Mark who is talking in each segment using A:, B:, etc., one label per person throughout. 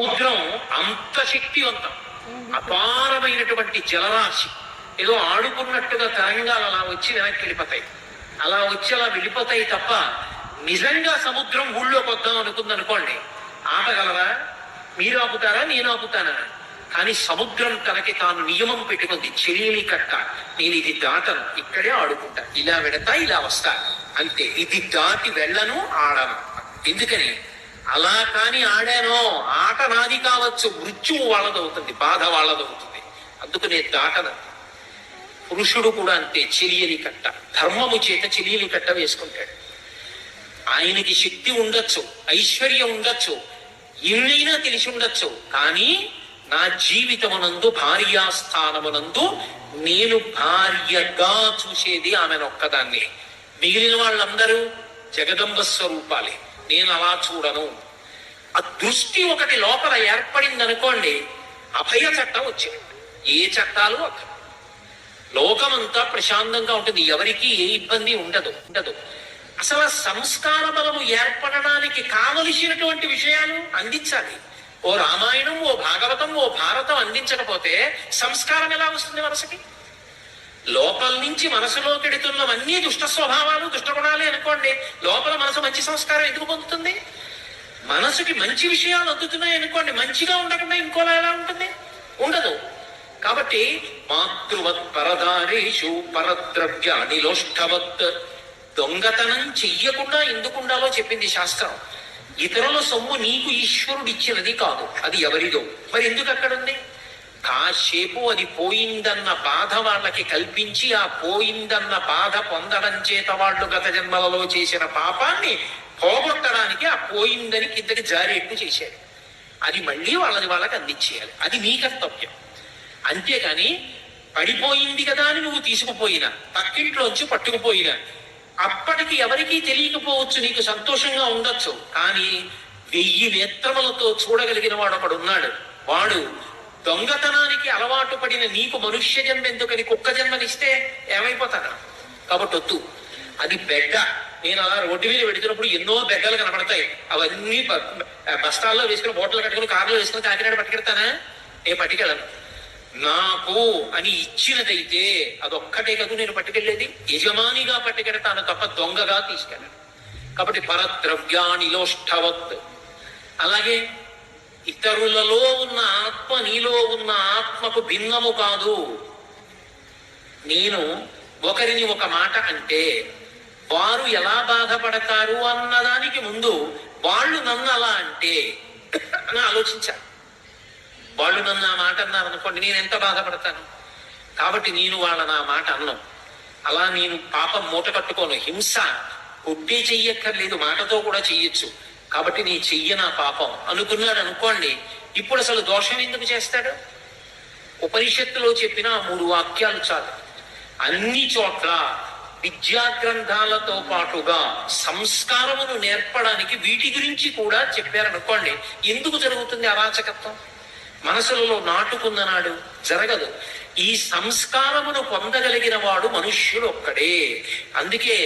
A: సముద్రం అంత శక్తివంతం అపారమైనటువంటి జలరాశి ఏదో ఆడుకున్నట్టుగా తరంగాలు అలా వచ్చి వెనక్కి వెళ్ళిపోతాయి అలా వచ్చి అలా వెళ్ళిపోతాయి తప్ప నిజంగా సముద్రం ఊళ్ళో కొద్దాం అనుకుంది అనుకోండి ఆపగలరా మీరు ఆపుతారా నేను ఆపుతానా కానీ సముద్రం తనకి తాను నియమం పెట్టుకుంది చెల్లి కట్ట నేను ఇది దాతను ఇక్కడే ఆడుకుంటా ఇలా వెడతా ఇలా వస్తా అంతే ఇది దాటి వెళ్ళను ఆడను ఎందుకని అలా కాని ఆడానో ఆట నాది కావచ్చు మృత్యువు వాళ్ళదవుతుంది బాధ వాళ్ళదవుతుంది అందుకు నేను దాటనంది పురుషుడు కూడా అంతే చెలియని కట్ట ధర్మము చేత చెలియని కట్ట వేసుకుంటాడు ఆయనకి శక్తి ఉండొచ్చు ఐశ్వర్యం ఉండొచ్చు ఇళ్ళైనా తెలిసి ఉండొచ్చు కానీ నా జీవితమునందు భార్యాస్థానమునందు నేను భార్యగా చూసేది ఆమెను ఒక్కదాన్ని మిగిలిన వాళ్ళందరూ జగదంబ స్వరూపాలే నేను అలా చూడను ఆ దృష్టి ఒకటి లోపల ఏర్పడింది అనుకోండి అభయ చట్టం వచ్చింది ఏ చట్టాలు అక్కడ లోకమంతా ప్రశాంతంగా ఉంటుంది ఎవరికి ఏ ఇబ్బంది ఉండదు ఉండదు అసలు సంస్కార బలము ఏర్పడడానికి కావలసినటువంటి విషయాలు అందించాలి ఓ రామాయణం ఓ భాగవతం ఓ భారతం అందించకపోతే సంస్కారం ఎలా వస్తుంది మనసుకి లోపల నుంచి మనసులోకి ఎడుతున్నవన్నీ దుష్ట స్వభావాలు దుష్ట గుణాలే అనుకోండి లోపల మనసు మంచి సంస్కారం ఎందుకు పొందుతుంది మనసుకి మంచి విషయాలు అందుతున్నాయి అనుకోండి మంచిగా ఉండకుండా ఇంకోలా ఎలా ఉంటుంది ఉండదు కాబట్టి మాతృవత్ పరదారేషు పరద్రవ్య నిలోష్టవత్ దొంగతనం చెయ్యకుండా ఎందుకుండాలో చెప్పింది శాస్త్రం ఇతరుల సొమ్ము నీకు ఈశ్వరుడిచ్చినది కాదు అది ఎవరిదో మరి ఎందుకు ఉంది కాసేపు అది పోయిందన్న బాధ వాళ్ళకి కల్పించి ఆ పోయిందన్న బాధ పొందడం చేత వాళ్ళు గత జన్మలలో చేసిన పాపాన్ని పోగొట్టడానికి ఆ పోయిందని కిందకి జారేట్టు చేశారు అది మళ్ళీ వాళ్ళని వాళ్ళకి అందించేయాలి అది నీ కర్తవ్యం అంతేగాని పడిపోయింది కదా అని నువ్వు తీసుకుపోయినా పక్కింట్లోంచి పట్టుకుపోయినా అప్పటికి ఎవరికీ తెలియకపోవచ్చు నీకు సంతోషంగా ఉండొచ్చు కానీ వెయ్యి నేత్రములతో చూడగలిగిన వాడు ఒకడున్నాడు వాడు దొంగతనానికి అలవాటు పడిన నీకు మనుష్య జన్మ ఎందుకని కుక్క జన్మనిస్తే ఏమైపోతారా కాబట్టి వద్దు అది బెడ్డ నేను అలా రోడ్డు మీద పెడుతున్నప్పుడు ఎన్నో బెడ్డలు కనబడతాయి అవన్నీ బస్తాల్లో వేసుకుని బోటలు కట్టుకుని కార్లో వేసుకుని కాకినాడ పట్టుకెడతానా నేను పట్టుకెళ్ళను నాకు అని ఇచ్చినదైతే అదొక్కటే కదా నేను పట్టుకెళ్ళేది యజమానిగా పట్టుకెడతాను తప్ప దొంగగా తీసుకెళ్ళను కాబట్టి పరద్రవ్యానిలోష్టవత్ అలాగే ఇతరులలో ఉన్న ఆత్మ నీలో ఉన్న ఆత్మకు భిన్నము కాదు నేను ఒకరిని ఒక మాట అంటే వారు ఎలా బాధపడతారు అన్నదానికి ముందు వాళ్ళు నన్ను అలా అంటే అని ఆలోచించాను వాళ్ళు నన్ను ఆ మాట అన్నారు అనుకోండి నేను ఎంత బాధపడతాను కాబట్టి నేను వాళ్ళ నా మాట అన్నం అలా నేను పాపం మూట కట్టుకోను హింస కొట్టి చెయ్యక్కర్లేదు మాటతో కూడా చెయ్యొచ్చు కాబట్టి నీ చెయ్య నా పాపం అనుకున్నాడు అనుకోండి ఇప్పుడు అసలు దోషం ఎందుకు చేస్తాడు ఉపనిషత్తులో చెప్పిన మూడు వాక్యాలు చాలు అన్ని చోట్ల విద్యా గ్రంథాలతో పాటుగా సంస్కారమును నేర్పడానికి వీటి గురించి కూడా చెప్పారనుకోండి ఎందుకు జరుగుతుంది అరాచకత్వం మనసులలో నాటుకుందనాడు జరగదు ఈ సంస్కారమును పొందగలిగిన వాడు మనుష్యుడు ఒక్కడే అందుకే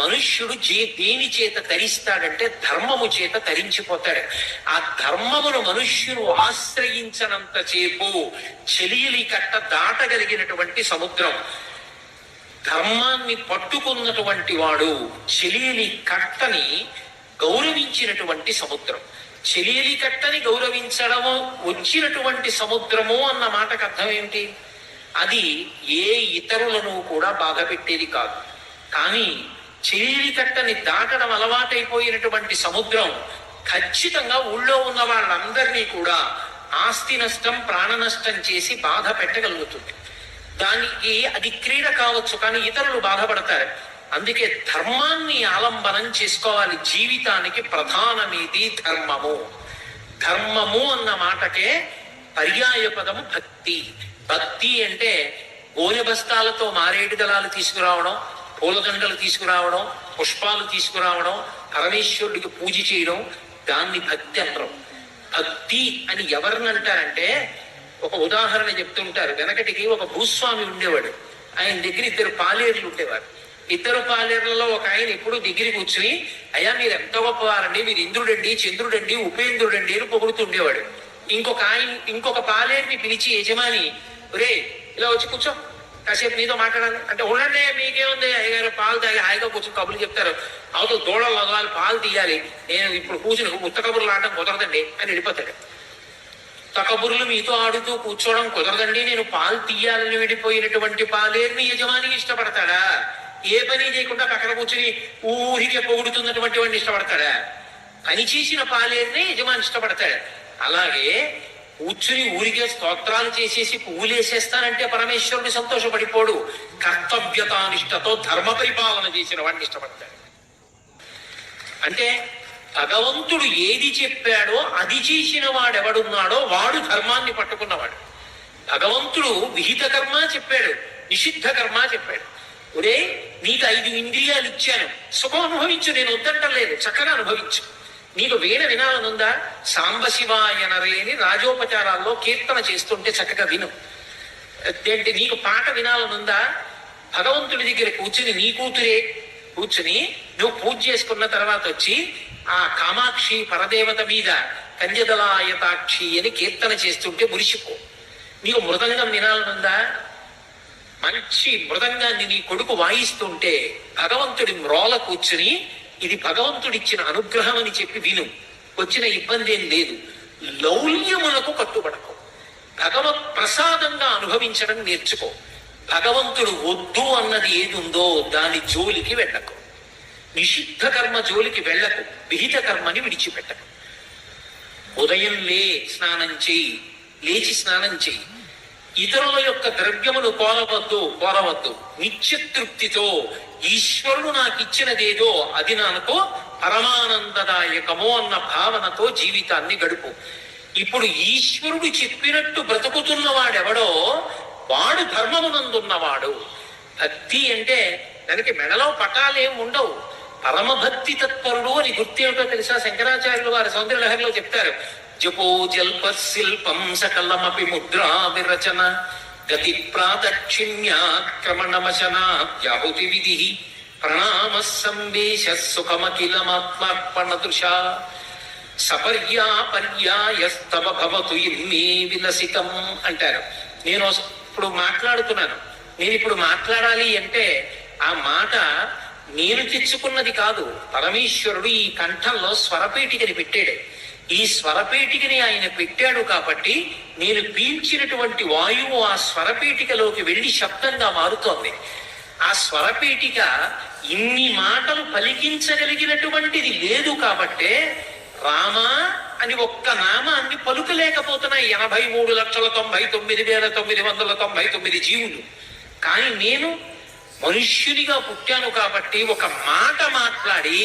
A: మనుష్యుడు జే దేని చేత తరిస్తాడంటే ధర్మము చేత తరించిపోతాడు ఆ ధర్మమును మనుష్యును ఆశ్రయించనంత చేపు చెలియలి కట్ట దాటగలిగినటువంటి సముద్రం ధర్మాన్ని పట్టుకున్నటువంటి వాడు చెలియలి కట్టని గౌరవించినటువంటి సముద్రం చెలియలి కట్టని గౌరవించడము వచ్చినటువంటి సముద్రము అన్న మాటకు అర్థం ఏంటి అది ఏ ఇతరులను కూడా బాధ పెట్టేది కాదు కానీ చీలికట్టని దాటడం అలవాటైపోయినటువంటి సముద్రం ఖచ్చితంగా ఊళ్ళో ఉన్న వాళ్ళందరినీ కూడా ఆస్తి నష్టం ప్రాణ నష్టం చేసి బాధ పెట్టగలుగుతుంది దానికి అది క్రీడ కావచ్చు కానీ ఇతరులు బాధపడతారు అందుకే ధర్మాన్ని ఆలంబనం చేసుకోవాలి జీవితానికి ప్రధానమేది ధర్మము ధర్మము అన్న మాటకే పర్యాయ పదము భక్తి భక్తి అంటే గోనె బస్తాలతో మారేడు దళాలు తీసుకురావడం పూలదండలు తీసుకురావడం పుష్పాలు తీసుకురావడం పరమేశ్వరుడికి పూజ చేయడం దాన్ని భక్తి అంటారు భక్తి అని ఎవరిని అంటారంటే ఒక ఉదాహరణ చెప్తుంటారు వెనకటికి ఒక భూస్వామి ఉండేవాడు ఆయన దగ్గర ఇద్దరు పాలేరులు ఉండేవారు ఇద్దరు పాలేరులలో ఒక ఆయన ఎప్పుడు దగ్గర కూర్చుని అయ్యా మీరు ఎంత గొప్పవారండి మీరు ఇంద్రుడండి చంద్రుడండి ఉపేంద్రుడండి అని పొగుడుతుండేవాడు ఇంకొక ఆయన ఇంకొక పాలేరుని పిలిచి యజమాని రే ఇలా వచ్చి కూర్చో కాసేపు నీతో మాట్లాడాలి అంటే ఉండండి మీకేముంది అయ్యగారు పాలు తాగి హాయిగా కూర్చొని కబుర్లు చెప్తారు అవుతూ దూడలు వదవాలి పాలు తీయాలి నేను ఇప్పుడు కూర్చుని ఉత్త కబుర్లు ఆడటం కుదరదండి అని వెళ్ళిపోతాడు కబుర్లు మీతో ఆడుతూ కూర్చోవడం కుదరదండి నేను పాలు తీయాలని విడిపోయినటువంటి పాలే మీ యజమానికి ఇష్టపడతాడా ఏ పని చేయకుండా పక్కన కూర్చుని ఊరికి పొగుడుతున్నటువంటి వాడిని ఇష్టపడతాడా పని చేసిన పాలేని యజమాని ఇష్టపడతాడు అలాగే కూర్చుని ఊరికే స్తోత్రాలు చేసేసి పువ్వులేసేస్తానంటే పరమేశ్వరుడు సంతోషపడిపోడు కర్తవ్యతానిష్టతో ధర్మ పరిపాలన చేసిన వాడిని ఇష్టపడతాడు అంటే భగవంతుడు ఏది చెప్పాడో అది చేసిన వాడెవడున్నాడో వాడు ధర్మాన్ని పట్టుకున్నవాడు భగవంతుడు విహిత కర్మ చెప్పాడు నిషిద్ధ కర్మ చెప్పాడు ఒరే నీకు ఐదు ఇంద్రియాలు ఇచ్చాను సుఖం అనుభవించు నేను వద్దంటలేదు చక్కగా అనుభవించు నీకు వీణ వినాలనుందా సాంబశివాయనరేని రాజోపచారాల్లో కీర్తన చేస్తుంటే చక్కగా విను ఏంటి నీకు పాట వినాలనుందా భగవంతుడి దగ్గర కూర్చుని నీ కూతురే కూర్చుని నువ్వు పూజ చేసుకున్న తర్వాత వచ్చి ఆ కామాక్షి పరదేవత మీద కన్యదలాయతాక్షి అని కీర్తన చేస్తుంటే మురిసిపో నీకు మృదంగం వినాలనుందా మంచి మృదంగాన్ని నీ కొడుకు వాయిస్తుంటే భగవంతుడి మ్రోల కూర్చుని ఇది భగవంతుడిచ్చిన అనుగ్రహం అని చెప్పి విను వచ్చిన ఇబ్బంది ఏం లేదు లౌల్యములకు కట్టుబడకు భగవత్ ప్రసాదంగా అనుభవించడం నేర్చుకో భగవంతుడు వద్దు అన్నది ఏది ఉందో దాని జోలికి వెళ్ళకు నిషిద్ధ కర్మ జోలికి వెళ్ళకు విహిత కర్మని విడిచిపెట్టకు ఉదయం లే స్నానం చేయి లేచి స్నానం చేయి ఇతరుల యొక్క ద్రవ్యమును కోరవద్దు కోరవద్దు నిత్యతృప్తితో ఈశ్వరుడు నాకు ఇచ్చినదేదో అది నాకు పరమానందదాయకము అన్న భావనతో జీవితాన్ని గడుపు ఇప్పుడు ఈశ్వరుడు చెప్పినట్టు బ్రతుకుతున్నవాడెవడో వాడు ధర్మమునందున్నవాడు భక్తి అంటే దానికి మెడలో పటాలేం ఉండవు పరమభక్తి తత్పరుడు అని గుర్తేమిటో తెలుసా శంకరాచార్యులు వారి సౌందర్య లహరిలో చెప్తారు జపో జల్ప శిల్పం సకలమపి ముద్రా విరచన గతి ప్రాదక్షిణ్యాక్రమణమశనాహుతి విధి ప్రణామ సంవేశ సుఖమఖిలమాత్మార్పణదృశా సపర్యా పర్యాయస్తవ భవతు ఇన్మే విలసితం అంటారు నేను ఇప్పుడు మాట్లాడుతున్నాను నేను ఇప్పుడు మాట్లాడాలి అంటే ఆ మాట నేను తెచ్చుకున్నది కాదు పరమేశ్వరుడు ఈ కంఠంలో స్వరపేటికని పెట్టాడు ఈ స్వరపేటికని ఆయన పెట్టాడు కాబట్టి నేను పీల్చినటువంటి వాయువు ఆ స్వరపేటికలోకి వెళ్ళి శబ్దంగా మారుతోంది ఆ స్వరపేటిక ఇన్ని మాటలు పలికించగలిగినటువంటిది లేదు కాబట్టే రామా అని ఒక్క నామాన్ని పలుకలేకపోతున్నాయి ఎనభై మూడు లక్షల తొంభై తొమ్మిది వేల తొమ్మిది వందల తొంభై తొమ్మిది జీవులు కానీ నేను మనుష్యునిగా పుట్టాను కాబట్టి ఒక మాట మాట్లాడి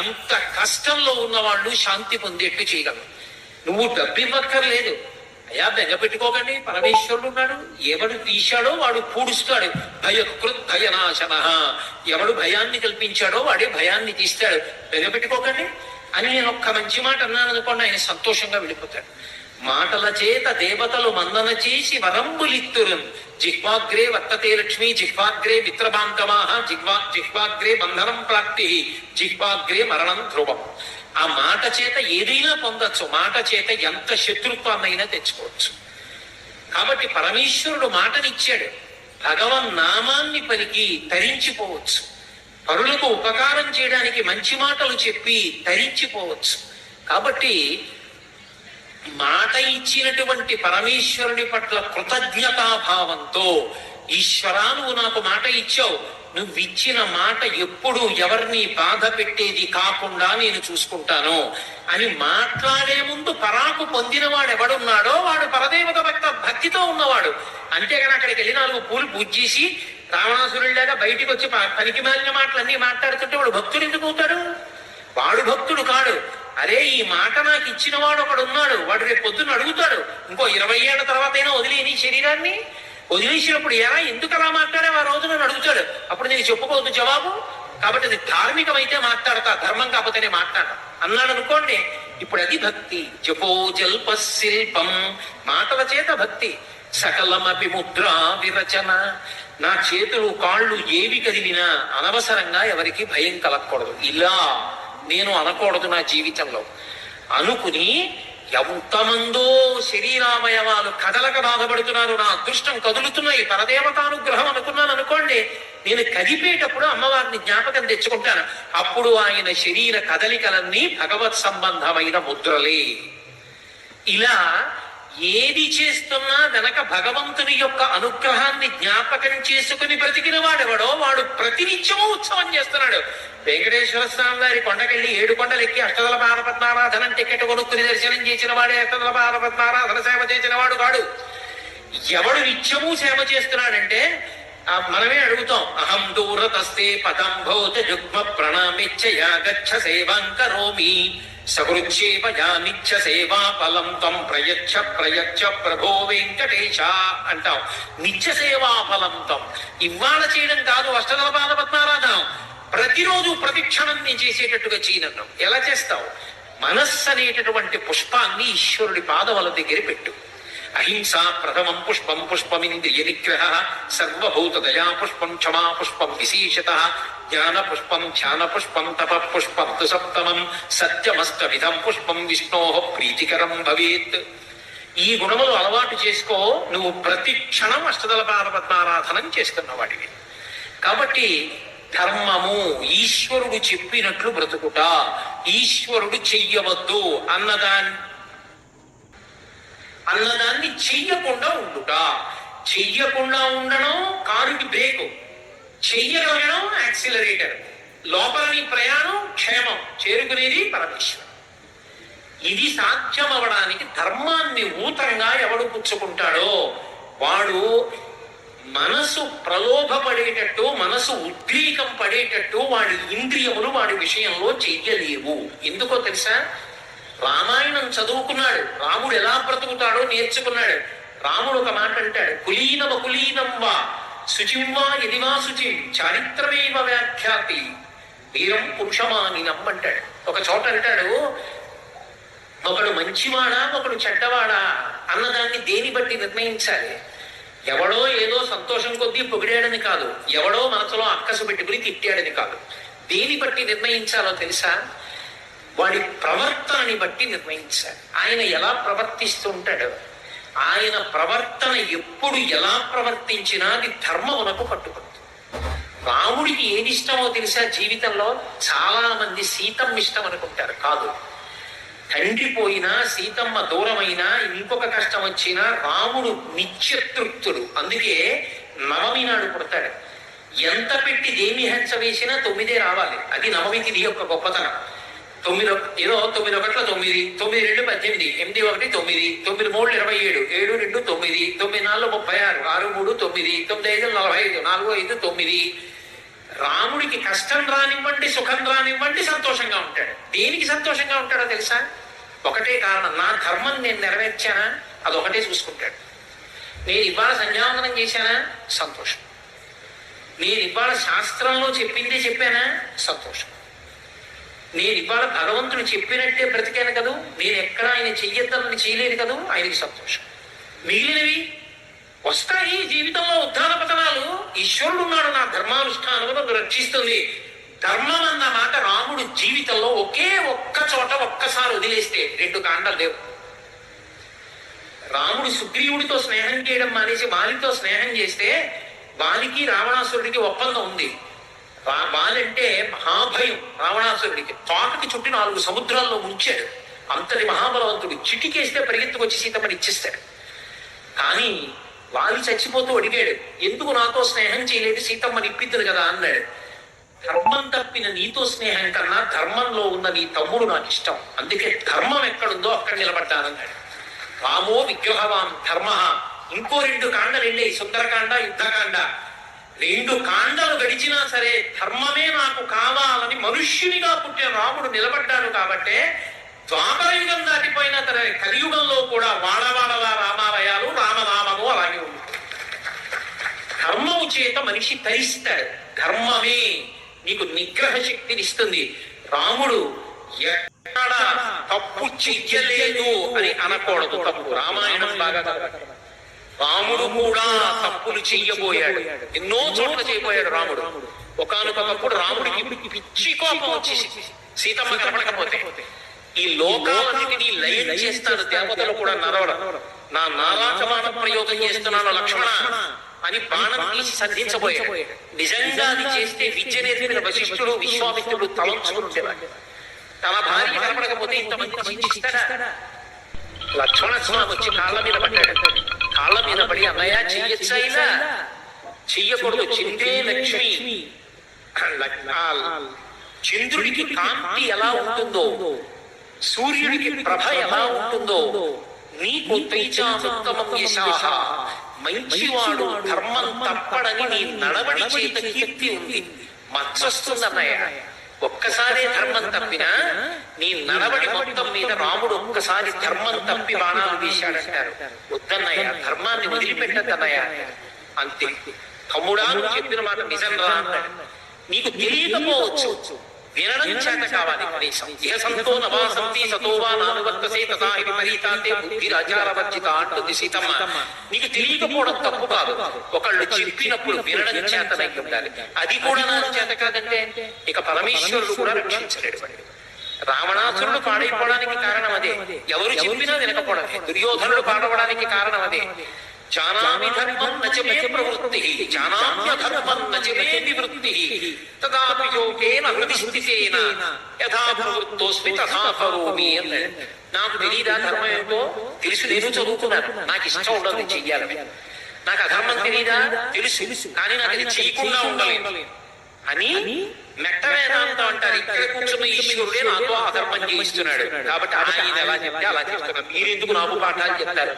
A: ఎంత కష్టంలో ఉన్న వాళ్ళు శాంతి పొందేట్టు చేయగలరు నువ్వు డబ్బివ్వక్కర్లేదు అయా బెంగ పెట్టుకోకండి పరమేశ్వరుడు ఉన్నాడు ఎవడు తీశాడో వాడు పూడుస్తాడు భయకృత్ భయనాశన ఎవడు భయాన్ని కల్పించాడో వాడే భయాన్ని తీస్తాడు బెంగ పెట్టుకోకండి అని నేను ఒక్క మంచి మాట అన్నాను అనుకోండి ఆయన సంతోషంగా వెళ్ళిపోతాడు మాటల చేత దేవతలు మందన చేసి వరంబులిత్తురు జిహ్వాగ్రే వర్తతే లక్ష్మి జిహ్వాగ్రే మిత్రబాంధవాహ జిహ్వా జిహ్వాగ్రే బంధనం ప్రాప్తి జిహ్వాగ్రే మరణం ధ్రువం ఆ మాట చేత ఏదైనా పొందొచ్చు మాట చేత ఎంత శత్రుత్వాన్నైనా తెచ్చుకోవచ్చు కాబట్టి పరమేశ్వరుడు మాటనిచ్చాడు భగవన్ నామాన్ని పలికి తరించిపోవచ్చు పరులకు ఉపకారం చేయడానికి మంచి మాటలు చెప్పి తరించిపోవచ్చు కాబట్టి మాట ఇచ్చినటువంటి పరమేశ్వరుని పట్ల కృతజ్ఞతాభావంతో ఈశ్వరా నువ్వు నాకు మాట ఇచ్చావు నువ్వు ఇచ్చిన మాట ఎప్పుడు ఎవరిని బాధ పెట్టేది కాకుండా నేను చూసుకుంటాను అని మాట్లాడే ముందు పరాకు పొందిన వాడు ఎవడున్నాడో వాడు పరదేవత భక్త భక్తితో ఉన్నవాడు అంతేగాని అక్కడికి వెళ్ళి నాలుగు పూలు పూజ చేసి లేదా బయటికి వచ్చి పనికి మాలిన మాటలు అన్ని మాట్లాడుతుంటే వాడు భక్తుడు ఎందుకు అవుతాడు వాడు భక్తుడు కాడు అరే ఈ మాట నాకు ఇచ్చిన ఒకడు ఒకడున్నాడు వాడు రేపు పొద్దున్న అడుగుతాడు ఇంకో ఇరవై ఏళ్ళ తర్వాత అయినా వదిలే నీ శరీరాన్ని వదిలేసినప్పుడు ఎలా ఎందుకు అలా మాట్లాడే ఆ రోజు నన్ను అడుగుతాడు అప్పుడు నేను చెప్పుకోవద్దు జవాబు కాబట్టి అది ధార్మికమైతే మాట్లాడతా ధర్మం కాకపోతేనే మాట్లాడతా అన్నాడు అనుకోండి ఇప్పుడు అది భక్తి జపో జల్ప శిల్పం మాటల చేత భక్తి సకలమపి ముద్ర విరచన నా చేతులు కాళ్ళు ఏవి కదిలినా అనవసరంగా ఎవరికి భయం కలగకూడదు ఇలా నేను అనకూడదు నా జీవితంలో అనుకుని ఎంతమందో శరీరావయవాలు కదలక బాధపడుతున్నారు నా అదృష్టం కదులుతున్నాయి పరదేవతానుగ్రహం అనుకున్నాను అనుకోండి నేను కదిపేటప్పుడు అమ్మవారిని జ్ఞాపకం తెచ్చుకుంటాను అప్పుడు ఆయన శరీర కదలికలన్నీ భగవత్ సంబంధమైన ముద్రలే ఇలా ఏది చేస్తున్నా వెనక భగవంతుని యొక్క అనుగ్రహాన్ని జ్ఞాపకం చేసుకుని బ్రతికిన వాడెవడో వాడు ప్రతినిత్యము ఉత్సవం చేస్తున్నాడు వెంకటేశ్వర స్వామి వారి కొండకెళ్ళి ఏడు కొండలు ఎక్కి అష్టదల పాదపద్మారాధన టికెట్ కొనుక్కుని దర్శనం చేసిన వాడే అష్టదల పాదపద్మారాధన సేవ చేసిన వాడు కాడు ఎవడు నిత్యము సేవ చేస్తున్నాడంటే మనమే అడుగుతాం అహం దూరతస్తే పదం భౌత యుగ్మ ప్రణామిచ్చయా గచ్చ సేవాం కరోమి యా యానిచ్చ సేవా ఫలం తం ప్రయచ్చ ప్రయచ్చ ప్రభో వెంకటేశ అంటాం నిత్య సేవా ఫలం తం ఇవాళ చేయడం కాదు అష్టదలపాద పాద పద్మారాధనం ప్రతిరోజు ప్రతిక్షణం నీ చేసేటట్టుగా చేయనన్నాం ఎలా చేస్తావు మనస్సు అనేటటువంటి పుష్పాన్ని ఈశ్వరుడి పాదముల దగ్గర పెట్టు అహింసా ప్రథమం పుష్పం పుష్పమింద్రియ నిగ్రహ సర్వభూతదయా పుష్పం క్షమా పుష్పం విశేషత జ్ఞాన పుష్పం ధ్యాన పుష్పం తప పుష్పం తు సప్తమం సత్యమస్తవిధం పుష్పం విష్ణో ప్రీతికరం భవేత్ ఈ గుణములు అలవాటు చేసుకో నువ్వు ప్రతి క్షణం అష్టదల పాద పద్మారాధనం చేస్తున్న వాటివి కాబట్టి ధర్మము ఈశ్వరుడు చెప్పినట్లు బ్రతుకుట ఈశ్వరుడు చెయ్యవద్దు అన్నదాన్ని అన్నదాన్ని చెయ్యకుండా ఉండుట చెయ్యకుండా ఉండడం కారుకి బ్రేక్ చెయ్యగలగడం యాక్సిలరేటర్ లోపల నీ ప్రయాణం క్షేమం చేరుకునేది పరమేశ్వరం ఇది సాధ్యం అవడానికి ధర్మాన్ని ఊతంగా ఎవడు పుచ్చుకుంటాడో వాడు మనసు ప్రలోభపడేటట్టు మనసు ఉద్రీకం పడేటట్టు వాడి ఇంద్రియములు వాడి విషయంలో చెయ్యలేవు ఎందుకో తెలుసా రామాయణం చదువుకున్నాడు రాముడు ఎలా బ్రతుకుతాడో నేర్చుకున్నాడు రాముడు ఒక మాట అంటాడు కులీనమ కులీనం వా శుచిం వా చారిత్రమేవ వ్యాఖ్యాతి వీరం పురుషమాని నమ్మంటాడు ఒక చోట అంటాడు ఒకడు మంచివాడా ఒకడు చెడ్డవాడా అన్నదాన్ని దేని బట్టి నిర్ణయించాలి ఎవడో ఏదో సంతోషం కొద్దీ పొగిడాడని కాదు ఎవడో మనసులో అక్కసు పెట్టుకుని తిట్టాడని కాదు దేని బట్టి నిర్ణయించాలో తెలుసా వాడి ప్రవర్తనని బట్టి నిర్ణయించాలి ఆయన ఎలా ప్రవర్తిస్తూ ఉంటాడు ఆయన ప్రవర్తన ఎప్పుడు ఎలా ప్రవర్తించినా అది ధర్మమునకు పట్టుకుంటుంది రాముడికి ఏది ఇష్టమో తెలుసా జీవితంలో చాలా మంది సీతమ్మ ఇష్టం అనుకుంటారు కాదు తండ్రి పోయినా సీతమ్మ దూరమైనా ఇంకొక కష్టం వచ్చినా రాముడు నిత్యతృప్తుడు అందుకే నవమి నాడు పుడతాడు ఎంత పెట్టి దేమి హెచ్చ వేసినా తొమ్మిదే రావాలి అది నవమి తిరిగి యొక్క గొప్పతనం తొమ్మిది ఏదో తొమ్మిది ఒకట్ల తొమ్మిది తొమ్మిది రెండు పద్దెనిమిది ఎనిమిది ఒకటి తొమ్మిది తొమ్మిది మూడు ఇరవై ఏడు ఏడు రెండు తొమ్మిది తొమ్మిది నాలుగు ముప్పై ఆరు ఆరు మూడు తొమ్మిది తొమ్మిది ఐదు నలభై ఐదు నాలుగు ఐదు తొమ్మిది రాముడికి కష్టం రానివ్వండి సుఖం రానివ్వండి సంతోషంగా ఉంటాడు దేనికి సంతోషంగా ఉంటాడో తెలుసా ఒకటే కారణం నా ధర్మం నేను నెరవేర్చానా అదొకటే చూసుకుంటాడు నేను ఇవాళ సంధ్యావందనం చేశానా సంతోషం నేను ఇవాళ శాస్త్రంలో చెప్పిందే చెప్పానా సంతోషం నేను ఇవాళ భగవంతుడు చెప్పినట్టే బ్రతికాను కదూ నేను ఎక్కడ ఆయన చెయ్యొద్దని చేయలేను కదూ ఆయనకి సంతోషం మిగిలినవి వస్తాయి జీవితంలో ఉద్ధాన పతనాలు ఈశ్వరుడు ఉన్నాడు నా ధర్మానుష్ఠానం రక్షిస్తుంది ధర్మం అన్న మాట రాముడు జీవితంలో ఒకే ఒక్క చోట ఒక్కసారి వదిలేస్తే రెండు కాండాలు లేవు రాముడు సుగ్రీవుడితో స్నేహం చేయడం మానేసి వాలితో స్నేహం చేస్తే వాలికి రావణాసురుడికి ఒప్పందం ఉంది బాలంటే మహాభయం రావణాసురుడికి తోటకి చుట్టి నాలుగు సముద్రాల్లో ముంచాడు అంతటి మహాబలవంతుడు చిటికేస్తే పరిగెత్తుకొచ్చి సీతమ్మని ఇచ్చిస్తాడు కానీ వాలి చచ్చిపోతూ అడిగాడు ఎందుకు నాతో స్నేహం చేయలేదు సీతమ్మ నిప్పిద్దును కదా అన్నాడు ధర్మం తప్పిన నీతో స్నేహం కన్నా ధర్మంలో ఉన్న నీ తమ్ముడు నాకు ఇష్టం అందుకే ధర్మం ఎక్కడుందో అక్కడ నిలబడ్డానన్నాడు రామో విగ్రహవాన్ ధర్మ ఇంకో రెండు కాండలుండే సుందరకాండ యుద్ధకాండ రెండు కాండలు గడిచినా సరే ధర్మమే నాకు కావాలని మనుష్యునిగా పుట్టిన రాముడు నిలబడ్డాడు కాబట్టే ద్వాపరయుగం దాటిపోయిన తన కలియుగంలో కూడా వాడవాడలా రామాలయాలు రామనామము అలాగే ఉంది ధర్మము చేత మనిషి తరిస్తాడు ధర్మమే నీకు నిగ్రహ శక్తిని ఇస్తుంది రాముడు ఎక్కడ తప్పు చెయ్యలేదు అని అనకూడదు తప్పు రామాయణం బాగా రాముడు కూడా తప్పులు చెయ్యబోయాడు ఎన్నో చోట్ల చేయబోయాడు రాముడు ఒకనొకప్పుడు రాముడికి పిచ్చి కోపం వచ్చేసి సీతమ్మ కనపడకపోతే ఈ లోకాలన్నిటినీ లైన్ చేస్తాడు దేవతలు కూడా నరవడం నా నారాచమాన ప్రయోగం చేస్తున్నాను లక్ష్మణ అని బాణం తీసి సంధించబోయాడు నిజంగా అది చేస్తే విద్య నేర్పిన వశిష్ఠుడు విశ్వామిత్రుడు తలంచుకుంటేవాడు తన భార్య కనపడకపోతే ఇంతమంది లక్ష్మణ స్వామి వచ్చి కాళ్ళ మీద పడ్డాడు కాళ్ళ మీద పడి అన్నయ్య చెయ్యొచ్చు అయినా చెయ్యకూడదు చిందే లక్ష్మి చంద్రుడికి కాంతి ఎలా ఉంటుందో సూర్యుడికి ప్రభ ఎలా ఉంటుందో నీకు తైజాముత్తమం మంచివాడు ధర్మం తప్పడని నీ నడవడి చేత కీర్తి ఉంది మచ్చొస్తుందన్నయ్య ఒక్కసారి ధర్మం తప్పినా నీ నడవడి మొత్తం మీద రాముడు ఒక్కసారి ధర్మం తప్పి బాణాలు తీశాడంటారు వద్దన్నయ్య ధర్మాన్ని వదిలిపెట్టద్దన్నయ్య అంతే తమ్ముడా చెప్పిన మాట నిజంగా రా అన్నాడు నీకు తెలియకపోవచ్చు వినడం చేత కావాలి సంతో నవా సంతి నానువర్తసే తథా విపరీతాంతే బుద్ధి రాజాల వర్జిత అంటుంది సీతమ్మ నీకు తెలియకపోవడం తప్పు కాదు ఒకళ్ళు చెప్పినప్పుడు వినడం చేతనై ఉండాలి అది కూడా నా చేత కాదంటే ఇక పరమేశ్వరుడు కూడా రక్షించలేడు రావణాసురుడు పాడైపోవడానికి కారణం అదే ఎవరు చెప్పినా వినకపోవడమే దుర్యోధనుడు పాడవడానికి కారణం అదే నాకు ధర్మం ఏంటో తెలుసు నేను చదువుకున్నాను నాకు ఇష్టం ఉండదు చెయ్యాలని నాకు అధర్మం తెలీదా తెలుసు కానీ నాకు అది చేయకుండా ఉండలేదు అని మెట్ట వేదాంతం అంటారు ఇక్కడ కూర్చున్న ఈశ్వరుడే నాతో అధర్మం చేయిస్తున్నాడు కాబట్టి ఆయన ఎలా చెప్తే అలా చేస్తున్నాడు ఎందుకు నాకు పాఠాలు చెప్తారు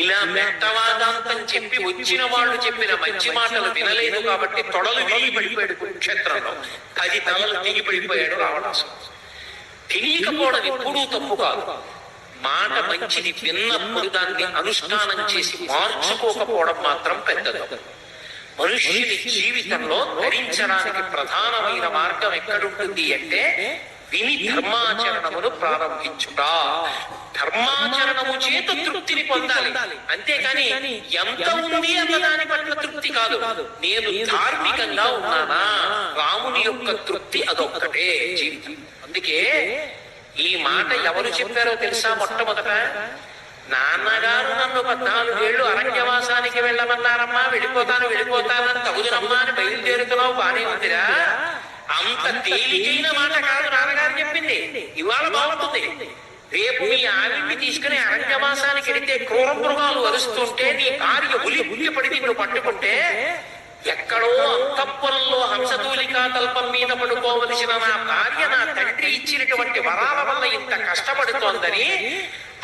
A: ఇలా మెట్టవాదాంతం చెప్పి వచ్చిన వాళ్ళు చెప్పిన మంచి మాటలు వినలేదు కాబట్టి తొడలు విరిగి పడిపోయాడు కురుక్షేత్రంలో పది తలలు తిరిగి పడిపోయాడు రావణాసుడు తెలియకపోవడం ఎప్పుడూ తప్పు కాదు మాట మంచిది విన్నప్పుడు దాన్ని అనుష్ఠానం చేసి మార్చుకోకపోవడం మాత్రం పెద్దదు మనుష్యుని జీవితంలో ధరించడానికి ప్రధానమైన మార్గం ఎక్కడుంటుంది అంటే విని ధర్మాచరణమును ప్రారంభించుట ధర్మాచరణము చేత తృప్తిని పొందాలి అంతేకాని ఎంత ఉంది అన్న దాని పట్ల తృప్తి కాదు నేను ధార్మికంగా ఉన్నానా రాముని యొక్క తృప్తి అదొక్కటే జీవితం అందుకే ఈ మాట ఎవరు చెప్పారో తెలుసా మొట్టమొదట నాన్నగారు నన్ను పద్నాలుగేళ్లు అరణ్యవాసానికి వెళ్ళమన్నారమ్మా వెళ్ళిపోతాను వెళ్ళిపోతానని తగుదనమ్మా అని బయలుదేరుతున్నావు బానే ఉందిరా అంత తేలికైన మాట కాదు నాన్నగారు చెప్పింది ఇవాళ బాగుంటుంది రేపు మీ ఆవిడ్ని తీసుకుని అరణ్యవాసానికి వెళితే క్రూర మృగాలు అరుస్తుంటే నీ భార్య ఉలి ఉలి పడి నిన్ను పట్టుకుంటే ఎక్కడో అంతఃపురంలో హంసతూలికా తల్పం మీద పడుకోవలసిన నా భార్య నా తండ్రి ఇచ్చినటువంటి వరాల వల్ల ఇంత కష్టపడుతోందని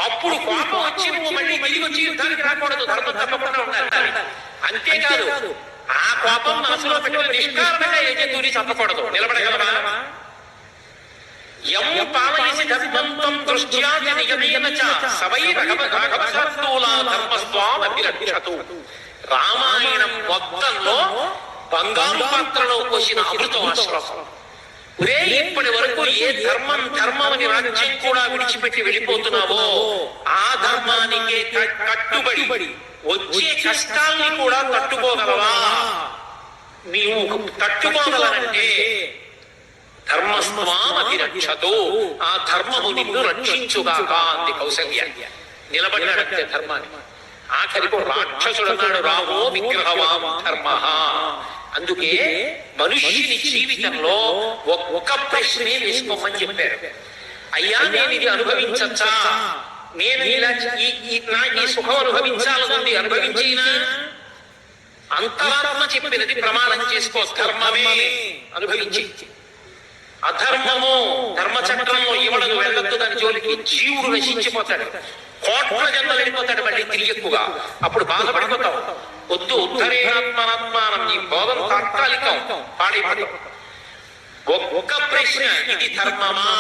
A: అప్పుడు కోపం వచ్చి నువ్వు మళ్ళీ తిరిగి వచ్చి యుద్ధానికి రాకూడదు ధర్మం తప్పకుండా ఉండాలి అంతేకాదు ఆ కోపం మనసులో పెట్టుకుని నిష్కారణంగా యజంతుని చంపకూడదు నిలబడగలవా రామాయణం మొత్తంలో బంగారు పాత్రలో కోసిన అమృతం ఆశ్వాసం రే ఇప్పటి వరకు ఏ ధర్మం ధర్మమని రాజ్యం కూడా విడిచిపెట్టి వెళ్ళిపోతున్నావో ఆ ధర్మానికి కట్టుబడి వచ్చే కష్టాల్ని కూడా తట్టుకోగలవా నీవు తట్టుకోగలనంటే ధర్మస్వామతి రక్షతో ఆ ధర్మము నిన్ను రక్షించుగాక అంది కౌశల్య నిలబడినట్టే ధర్మాన్ని ఆఖరికి రాక్షసుడు అన్నాడు రామో విగ్రహవాం ధర్మ అందుకే మనుష్యుని జీవితంలో ఒక్క ప్రశ్నే వేసుకోమని చెప్పారు అయ్యా నేను ఇది అనుభవించచ్చా నేను ఇలా ఈ సుఖం అనుభవించాలనుంది అనుభవించినా అంతరాత్మ చెప్పినది ప్రమాణం చేసుకో ధర్మమే అనుభవించి అధర్మము ధర్మచక్రంలో ఇవ్వడం వెళ్ళొద్దు దాని జోలికి జీవుడు నశించిపోతాడు కోట్ల జన్మ వెళ్ళిపోతాడు మళ్ళీ తిరిగి ఎక్కువగా అప్పుడు బాధపడిపోతాం వద్దు ఉత్తరేనాత్మానాత్మానం ఈ భోగం తాత్కాలికం పాడైపోతాం ఒక్క ప్రశ్న ఇది ధర్మమా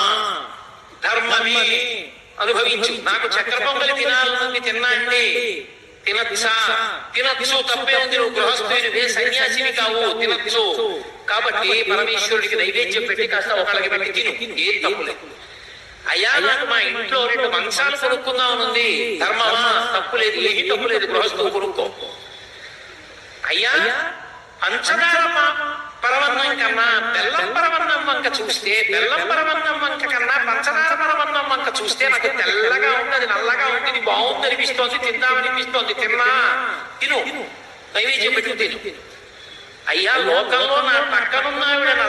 A: ధర్మమే అనుభవించు నాకు చక్రపొంగలి తినాలని తిన్నా అండి తినచ్చా తినచ్చు తప్పే ఉంది నువ్వు గృహస్థునివే సన్యాసిని కావు తినచ్చు కాబట్టి పరమేశ్వరుడికి నైవేద్యం పెట్టి కాస్త ఒకళ్ళకి పెట్టి తిను ఏ తప్పులేదు అయ్యా నాకు మా ఇంట్లో రెండు మంచాలు కొనుక్కుందామనుంది ధర్మమా తప్పులేదు ఏమి తప్పులేదు గృహస్థువు కొనుక్కో అయ్యా పంచదార పరవన్నం కన్నా బెల్లం పరవన్నం వంక చూస్తే బెల్లం పరవన్నం వంక కన్నా పంచదార పరవన్నం వంక చూస్తే నాకు తెల్లగా అది నల్లగా ఉంటుంది బాగుంది అనిపిస్తోంది తిందామనిపిస్తోంది తిన్నా తిను నైవేద్యం పెట్టు తిను అయ్యా లోకంలో నా పక్కనున్నావిడ